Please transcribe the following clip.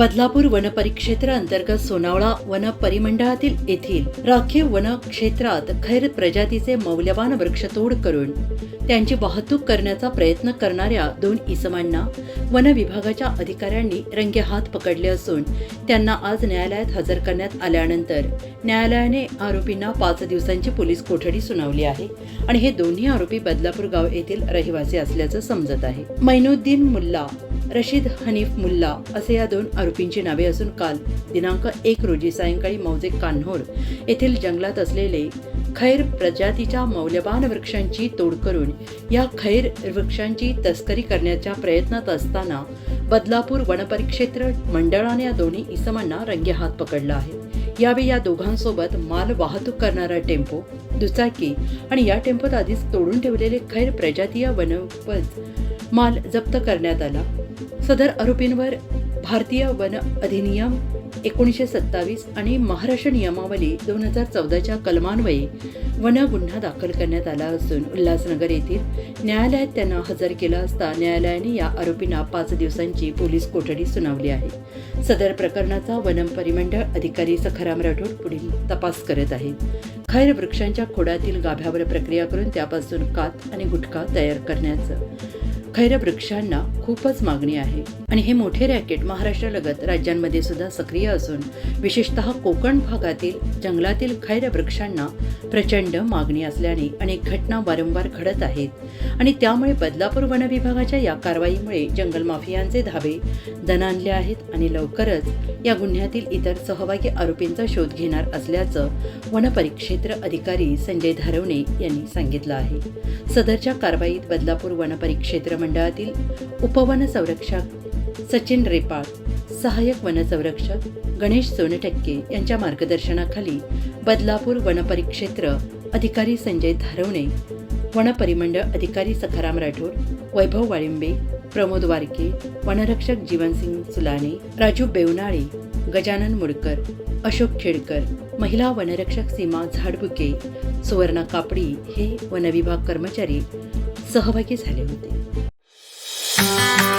Badlapur one परिक्षेत्र अंतर्गत सोनावळा one परिमंडळातील येथील राखीव वन क्षेत्रात खैर प्रजातीचे मौल्यवान वृक्षतोड करून त्यांची वाहतूक करण्याचा प्रयत्न करणाऱ्या दोन इसमांना वन विभागाच्या अधिकाऱ्यांनी रंगेहात पकडले असून त्यांना आज न्यायालयात हजर करण्यात आल्यानंतर न्यायालयाने आरोपींना पाच दिवसांची पोलीस कोठडी सुनावली आहे आणि हे दोन्ही आरोपी बदलापूर गाव येथील रहिवासी असल्याचं समजत आहे. मैनुद्दीन मुल्ला रशीद हनीफ मुल्ला असे या दोन आरोपींची नावे असून काल दिनांक एक रोजी सायंकाळी मौजे कान्होर येथील जंगलात असलेले खैर प्रजातीच्या मौल्यवान वृक्षांची तोड करून या खैर वृक्षांची तस्करी करण्याच्या प्रयत्नात असताना बदलापूर वनपरिक्षेत्र मंडळाने या दोन्ही इसमांना रंगेहात पकडला आहे. यावेळी या दोघांसोबत माल वाहतूक करणारा टेम्पो दुचाकी आणि या टेम्पोत आधीच तोडून ठेवलेले खैर प्रजातीय वनपज माल जप्त करण्यात आला. सदर आरोपींवर भारतीय वन अधिनियम एकोणीसशे सत्तावीस आणि महाराष्ट्र नियमावली दोन हजार चौदाच्या कलमान्वये वन गुन्हा दाखल करण्यात आला असून उल्हासनगर येथील न्यायालयात त्यांना हजर केला असता न्यायालयाने या आरोपींना पाच दिवसांची पोलीस कोठडी सुनावली आहे. सदर प्रकरणाचा वन परिमंडळ अधिकारी सखाराम राठोड पुढील तपास करत आहेत. खैर वृक्षांच्या खोडातील गाभ्यावर प्रक्रिया करून त्यापासून कात आणि गुटखा तयार करण्याचं खैर वृक्षांना खूपच मागणी आहे. आणि हे मोठे रॅकेट महाराष्ट्रालगत राज्यांमध्ये सुद्धा सक्रिय असून विशेषतः कोकण भागातील जंगलातील खैर वृक्षांना प्रचंड मागणी असल्याने अनेक घटना वारंवार घडत आहेत. आणि त्यामुळे बदलापूर वन विभागाच्या या कारवाईमुळे जंगल माफियांचे धाबे दणाणले आहेत आणि लवकरच या गुन्ह्यातील इतर सहभागी आरोपींचा शोध घेणार असल्याचं वनपरिक्षेत्र अधिकारी संजय धारवणे यांनी सांगितलं आहे. सदरच्या कारवाईत बदलापूर वनपरिक्षेत्र मंडळातील उपवन संरक्षक सचिन रेपाळ सहाय्यक वनसंरक्षक गणेश सोनटक्के यांच्या मार्गदर्शनाखाली बदलापूर वनपरिक्षेत्र अधिकारी संजय धारवणे वनपरिमंडळ अधिकारी सखाराम राठोड वैभव वाळिंबे प्रमोद वारके वनरक्षक जीवनसिंग सुलाने राजू बेवनाळे गजानन मुडकर अशोक खेडकर महिला वनरक्षक सीमा झाडबुके सुवर्णा कापडी हे वनविभाग कर्मचारी सहभागी झाले होते. Thank you.